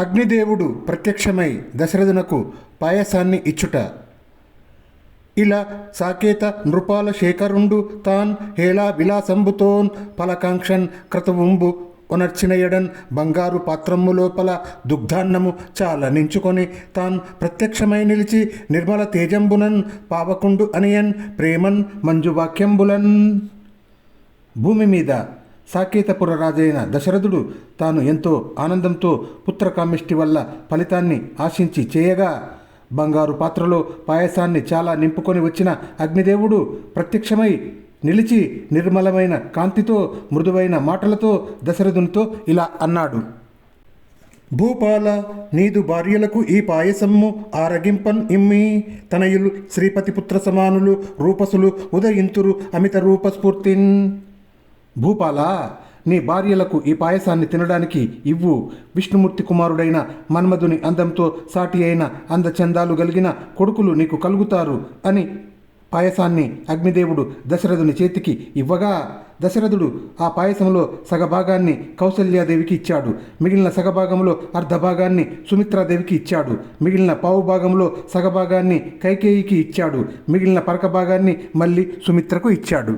అగ్నిదేవుడు ప్రత్యక్షమై దశరథునకు పాయసాన్ని ఇచ్చుట. ఇలా సాకేత నృపాల శేఖరుండు తాన్ హేళా విలాసంబుతోన్ ఫలకాంక్షన్ క్రతవుంబు ఒనర్చినయడన్ బంగారు పాత్రము లోపల దుగ్ధాన్నము చాలా నించుకొని తాన్ ప్రత్యక్షమై నిలిచి నిర్మల తేజంబునన్ పావకుండు అనియన్ ప్రేమన్ మంజువాక్యంబులన్. భూమి మీద సాకేతపుర రాజైన దశరథుడు తాను ఎంతో ఆనందంతో పుత్రకామిష్టి వల్ల ఫలితాన్ని ఆశించి చేయగా బంగారు పాత్రలో పాయసాన్ని చాలా నింపుకొని వచ్చిన అగ్నిదేవుడు ప్రత్యక్షమై నిలిచి నిర్మలమైన కాంతితో మృదువైన మాటలతో దశరథునితో ఇలా అన్నాడు. భూపాల నీదు భార్యలకు ఈ పాయసము ఆరగింపన్ ఇమ్మి. తనయులు శ్రీపతిపుత్ర సమానులు రూపసులు ఉదయింతురు అమిత రూపస్ఫూర్తిన్. భూపాల నీ భార్యలకు ఈ పాయసాన్ని తినడానికి ఇవ్వు. విష్ణుమూర్తి కుమారుడైన మన్మధుని అందంతో సాటి అయిన అందచందాలు కలిగిన కొడుకులు నీకు కలుగుతారు అని పాయసాన్ని అగ్నిదేవుడు దశరథుని చేతికి ఇవ్వగా దశరథుడు ఆ పాయసంలో సగభాగాన్ని కౌసల్యాదేవికి ఇచ్చాడు. మిగిలిన సగభాగంలో అర్ధభాగాన్ని సుమిత్రాదేవికి ఇచ్చాడు. మిగిలిన పావు భాగంలో సగభాగాన్ని కైకేయికి ఇచ్చాడు. మిగిలిన పరక భాగాన్ని మళ్ళీ సుమిత్రకు ఇచ్చాడు.